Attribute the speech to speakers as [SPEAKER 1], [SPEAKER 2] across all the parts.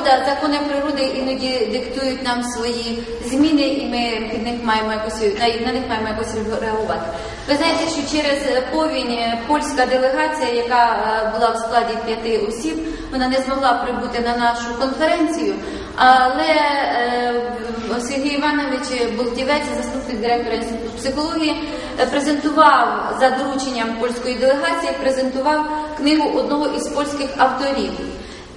[SPEAKER 1] природа, закони природи іноді диктують нам свої зміни, і ми під них маємо якось на, них маємо якось реагувати. Ви знаєте, що через повінь польська делегація, яка е, була в складі п'яти осіб, вона не змогла прибути на нашу конференцію. Але е, Сергій Іванович Болтівець, заступник директора інституту психології, е, презентував за дорученням польської делегації, презентував книгу одного із польських авторів.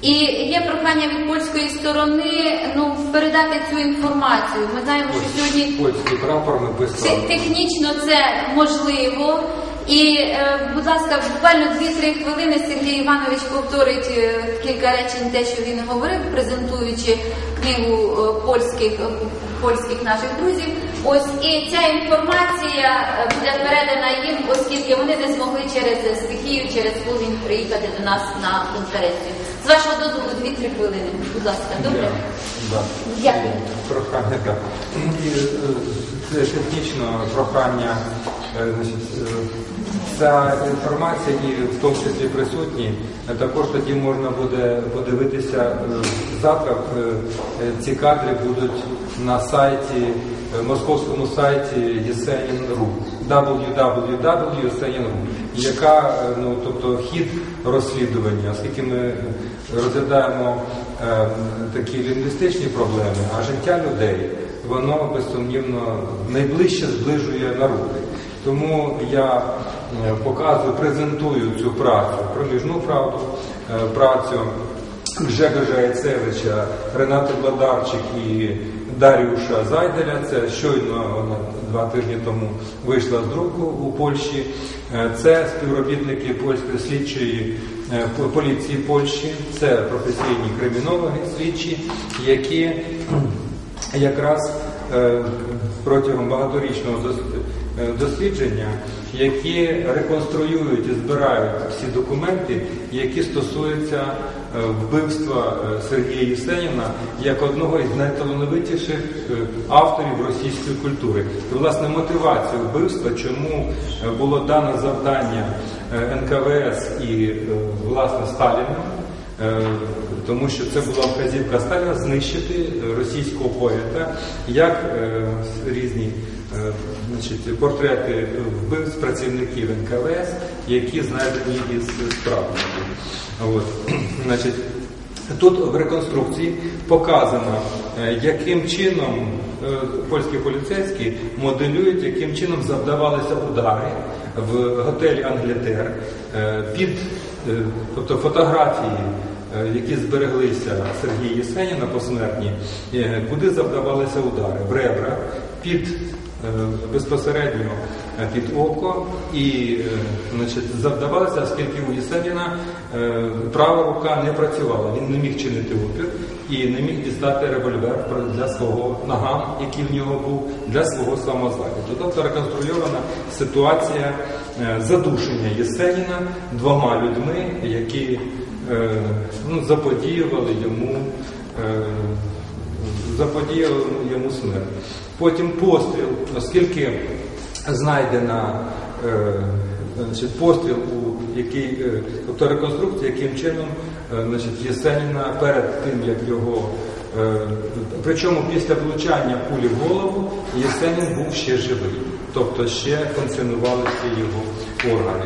[SPEAKER 1] І є прохання від польської сторони ну, передати цю інформацію. Ми знаємо, що сьогодні
[SPEAKER 2] Польський прапор ми писали.
[SPEAKER 1] технічно це можливо. І, е, будь ласка, буквально 2-3 хвилини Сергій Іванович повторить е, кілька речень те, що він говорив, презентуючи книгу е, польських, е, польських наших друзів. Ось і ця інформація буде передана їм, оскільки вони не змогли через стихію, через повінь приїхати до нас на конференцію. З вашого дозволу 2-3 хвилини. Будь ласка, добре?
[SPEAKER 2] Да. Прохання так. І е, це технічно прохання. е, Значить, е, ця інформація і в тому числі присутні. Також тоді можна буде подивитися завтра. Ці кадри будуть на сайті, московському сайті Єсенін.ру www.yesenin.ru яка ну тобто хід розслідування, оскільки ми розглядаємо е, такі лінгвістичні проблеми, а життя людей воно безсумнівно найближче зближує народи. Тому я е, показую, презентую цю працю, проміжну правду, е, працю Гжегожа Яцевича, Ренати Владарчик і Даріуша Зайделя. Це щойно вона два тижні тому вийшла з друку у Польщі. Е, Це співробітники польської слідчої поліції Польщі, це професійні кримінологи, слідчі, які якраз е, протягом багаторічного е, дослідження, які реконструюють і збирають всі документи, які стосуються е, вбивства е, Сергія Єсеніна як одного із найталановитіших е, авторів російської культури. І, власне, мотивація вбивства, чому е, було дано завдання е, НКВС і е, власне Сталіну. Е, тому що це була вказівка Сталіна знищити е, російського поета, як е, різні е, значить, портрети вбивць працівників НКВС, які знайдені із. От. Значить, Тут в реконструкції показано, е, яким чином е, польські поліцейські моделюють, яким чином завдавалися удари в готелі Англітер е, під е, тобто фотографії, е, які збереглися Сергія Єсеніна посмертні, куди завдавалися удари. В ребра під безпосередньо під око. І значить, завдавалося, оскільки у Єсеніна права рука не працювала, він не міг чинити опір і не міг дістати револьвер для свого наган, який в нього був, для свого самозахисту. Тобто реконструйована ситуація е, задушення Єсеніна двома людьми, які е, ну, заподіювали йому. е, заподіяли йому смерть. Потім постріл, оскільки знайдена значить, постріл, який, тобто реконструкція, яким чином значить, Єсеніна перед тим, як його. е, Причому після влучання кулі в голову Єсенін був ще живий, тобто ще функціонували всі його органи.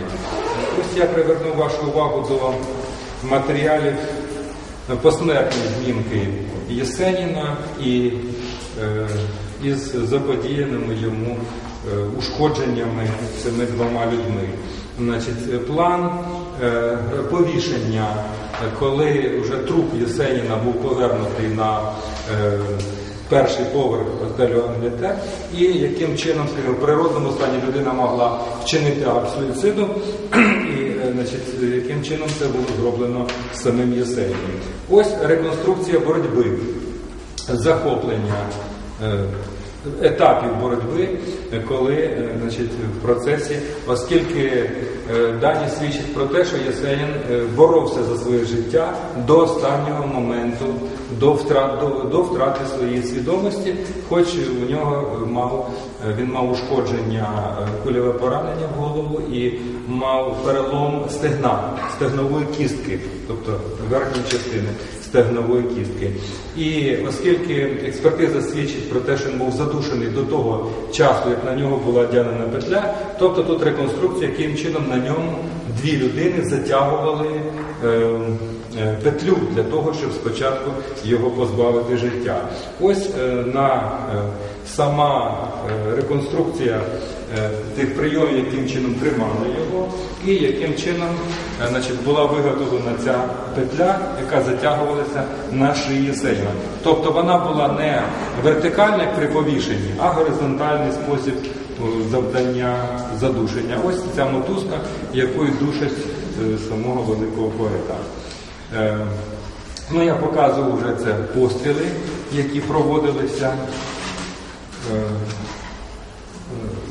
[SPEAKER 2] Ось я приверну вашу увагу до матеріалів посмертні знімки Єсеніна і е, із заподіяними йому е, ушкодженнями цими двома людьми. Значить, е, план е, повішення, е, коли вже труп Єсеніна був повернутий на е, перший поверх готелю Англітер, і яким чином, скажімо, в природному стані людина могла вчинити акт суїциду, і е, значить, яким чином це було зроблено самим Єсеніном. Ось реконструкція боротьби, захоплення е, етапів боротьби, коли е, значить, в процесі, оскільки е, дані свідчать про те, що Єсенін е, боровся за своє життя до останнього моменту, до втрат, до, до втрати своєї свідомості, хоч у нього е, мав е, він мав ушкодження е, кульове поранення в голову і мав перелом стегна, стегнової кістки, тобто верхньої частини. Стегнової кістки. І оскільки експертиза свідчить про те, що він був задушений до того часу, як на нього була одягнена петля, тобто тут реконструкція, яким чином на ньому дві людини затягували е, е, петлю для того, щоб спочатку його позбавити життя. Ось е, на е, сама е, реконструкція е, тих прийомів, яким чином тримали його, і яким чином е, значить, була виготовлена ця петля, яка затягувалася на шиї Сейна. Тобто вона була не вертикальна, як при повішенні, а горизонтальний спосіб завдання задушення. Ось ця мотузка, якою душать самого великого поета. Ну, я показував вже це постріли, які проводилися,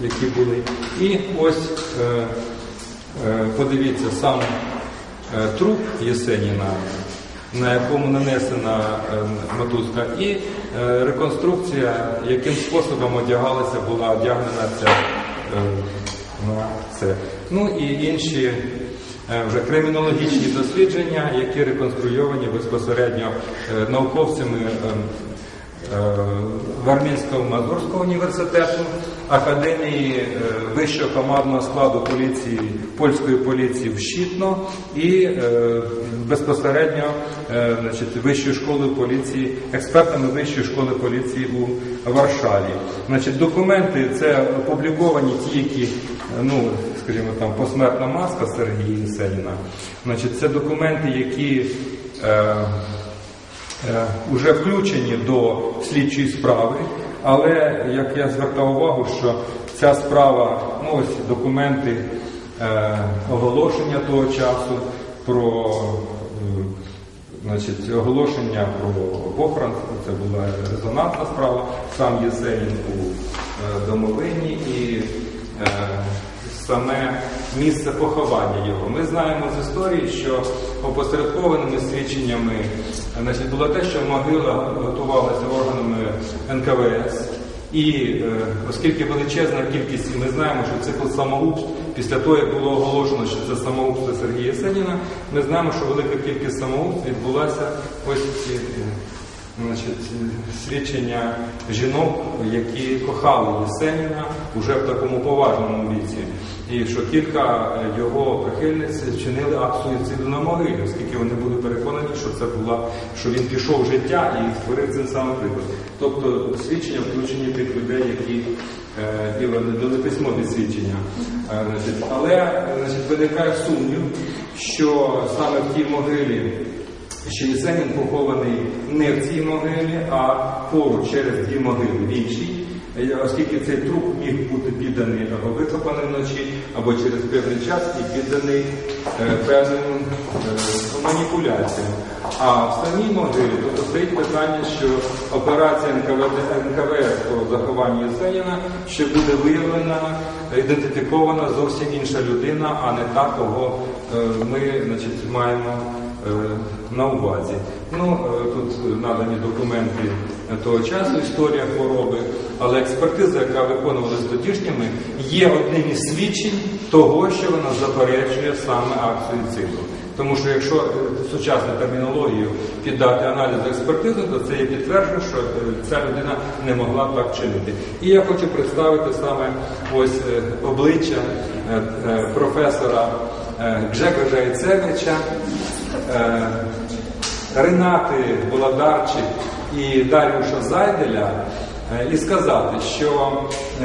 [SPEAKER 2] які були. І ось е, е, подивіться сам е, труп Єсеніна, на якому нанесена е, мотузка, і е, реконструкція, яким способом одягалася, була одягнена ця е, на це. Ну і інші е, вже кримінологічні дослідження, які реконструйовані безпосередньо е, науковцями е, е, Мазурського університету, Академії е, вищого командного складу поліції польської поліції в Щитно і е, безпосередньо значить, Вищої школи поліції, експертами Вищої школи поліції у Варшаві. Значить, документи це опубліковані ті, які, ну, скажімо там, посмертна маска Сергія Єсеніна. Значить, це документи, які вже включені до слідчої справи, але як я звертав увагу, що ця справа, ну ось документи е, оголошення того часу про е, значить, оголошення про похорон, це була резонансна справа, сам Єсенін у е, домовині і е, саме місце поховання його. Ми знаємо з історії, що опосередкованими свідченнями значить, було те, що могила готувалася органами НКВС. І е, оскільки величезна кількість, ми знаємо, що цикл самоубств, після того, як було оголошено, що це самоубство Сергія Сеніна, ми знаємо, що велика кількість самоубств відбулася ось ці е, значить, свідчення жінок, які кохали Єсеніна уже в такому поважному віці. І що кілька е, його прихильниць вчинили акт суїциду на могилі, оскільки вони були переконані, що це була, що він пішов в життя і створив цей самий приклад. Тобто свідчення включені тих людей, які е, і вони дали письмові свідчення. Е, але е, значить, виникає сумнів, що саме в тій могилі що Єсенін похований не в цій могилі, а поруч через дві могили в іншій, Е, оскільки цей труп міг бути підданий або викопаний вночі, або через певний час і підданий е, певним е, маніпуляціям. А в самій могилі тобто стоїть питання, що операція НКВД, НКВС по захованню Єсеніна, що буде виявлена, ідентифікована зовсім інша людина, а не та, кого е, ми значить, маємо е, на увазі. Ну, е, тут надані документи того часу, історія хвороби, але експертиза, яка виконувалася тодішніми, є одним із свідчень того, що вона заперечує саме акт суїциду. Тому що якщо е, сучасну термінологію піддати аналізу експертизи, то це є підтверджує, що е, ця людина не могла так чинити. І я хочу представити саме ось обличчя професора Гжегожа Іцевича, е, Ренати Володарчик і Дарюша Зайделя, е, і сказати, що е,